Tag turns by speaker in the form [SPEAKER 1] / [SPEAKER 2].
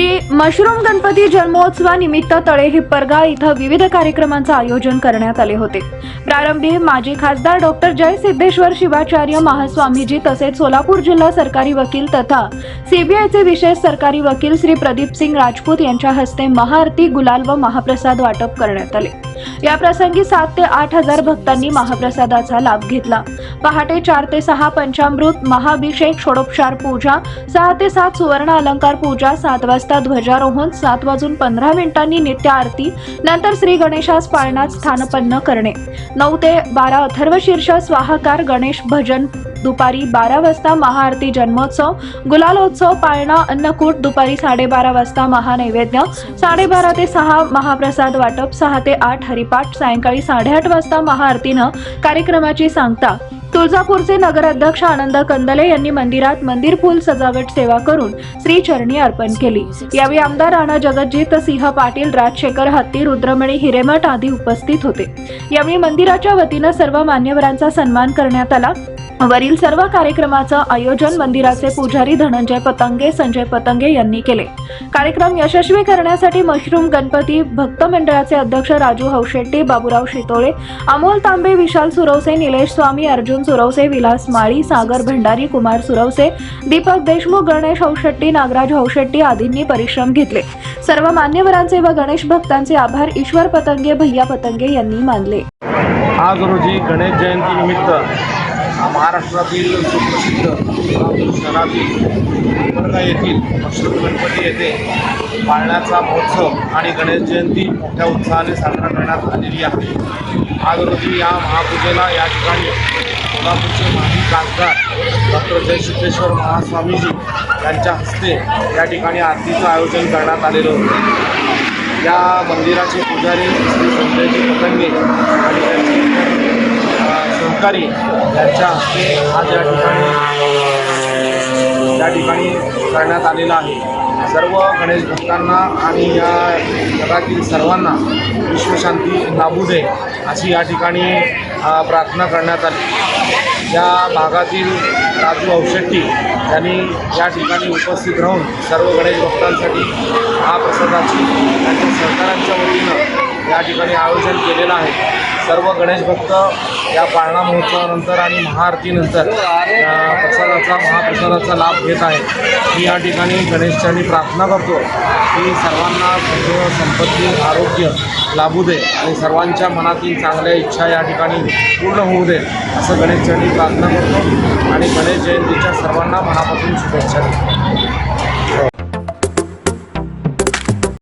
[SPEAKER 1] Shri mushroom Ganpati जन्मोत्सवानिमित्त तळे हिप्परगा इथं विविध कार्यक्रमांचं आयोजन करण्यात आले होते. प्रारंभी माजी खासदार डॉक्टर जय सिद्धेश्वर शिवाचार्य महास्वामीजी तसेच सोलापूर जिल्हा सरकारी वकील तथा सीबीआयचे विशेष सरकारी वकील श्री प्रदीप सिंग राजपूत यांच्या हस्ते महाआरती गुलाल व महाप्रसाद वाटप करण्यात आले. या प्रसंगी सात ते आठ हजार भक्तांनी महाप्रसादाचा लाभ घेतला. पहाटे चार ते सहा पंचामृत महाभिषेक षोडोपचार पूजा सहा ते सात सुवर्ण अलंकार पूजा सात वाजता ध्वजारोहण सात वाजून पंधरा मिनिटांनी नित्य आरती नंतर श्री गणेशास पाळण्यात स्थानपन्न करणे. नऊ ते बारा अथर्व शीर्ष स्वाहाकार गणेश भजन दुपारी बारा वाजता महाआरती जन्मोत्सव गुलालोत्सव पाळणा अन्नकूट दुपारी साडेबारा वाजता महानैवेद्य साडेबारा ते सहा महाप्रसाद वाटप सहा ते आठ हरिपाठ सायंकाळी साडेआठ वाजता महाआरतीनं कार्यक्रमाची सांगता. तुळजापूरचे नगराध्यक्ष आनंद कंदले यांनी मंदिरात मंदिर फुल सजावट सेवा करून श्रीचरणी अर्पण केली. यावेळी आमदार राणा जगज्जीत सिंह पाटील राजशेखर हत्ती रुद्रमणी हिरेमठ आदी उपस्थित होते. यावेळी मंदिराच्या वतीनं सर्व मान्यवरांचा सन्मान करण्यात आला. वरील सर्व कार्यक्रमाचं आयोजन मंदिराचे पुजारी धनंजय पतंगे संजय पतंगे यांनी केले. कार्यक्रम यशस्वी करण्यासाठी मशरूम गणपती भक्त मंडळाचे अध्यक्ष राजू हौशेट्टी बाबूराव शितोळे अमोल तांबे विशाल सुरवसे निलेश स्वामी अर्जुन सुरवसे विलास माळी सागर भंडारी कुमार सुरवसे दीपक देशमुख गणेश हौशेट्टी नागराज हौशेट्टी आदींनी परिश्रम घेतले. सर्व मान्यवरांचे व गणेश भक्तांचे आभार ईश्वर पतंगे भैया पतंगे यांनी मानले.
[SPEAKER 2] आज रोजी गणेश जयंतीनिमित्त महाराष्ट्रातील सुप्रसिद्ध शहरातील हिंगणगा येथील मशरूम गणपती येथे पाळण्याचा महोत्सव आणि गणेश जयंती मोठ्या उत्साहाने साजरा करण्यात आलेली आहे. आज रोजी या महापूजेला या ठिकाणी कोल्हापूरचे माजी खासदार डॉक्टर जयसिद्धेश्वर महास्वामीजी यांच्या हस्ते या ठिकाणी आरतीचं आयोजन करण्यात आलेलं होतं. या मंदिराचे पुजारी श्री संजयजी पतंगे आणि त्यांचे अ, यांच्या हस्ते आज या ठिकाणी या ठिकाणी करण्यात आलेला आहे. सर्व गणेश भक्तांना आणि या जगातील सर्वांना विश्वशांती लाभू दे अशी या ठिकाणी प्रार्थना करण्यात आली. या भागातील राजू औशेट्टी यांनी या ठिकाणी उपस्थित राहून सर्व गणेश भक्तांसाठी महाप्रसादाची त्यांच्या सरकारांच्या वतीनं या ठिकाणी आयोजन केलेलं आहे. सर्व गणेश भक्त या पाळणा महोत्सवानंतर आणि महाआरतीनंतर प्रसादाचा महाप्रसादाचा लाभ घेत आहेत. मी या ठिकाणी गणेशच्यानी प्रार्थना करतो की सर्वांना सदैव संपत्ती आरोग्य लाभू दे आणि सर्वांच्या मनातील चांगल्या इच्छा या ठिकाणी पूर्ण होऊ दे असं गणेशच्यानी प्रार्थना करतो आणि गणेश जयंतीच्या सर्वांना मनापासून शुभेच्छा देतो.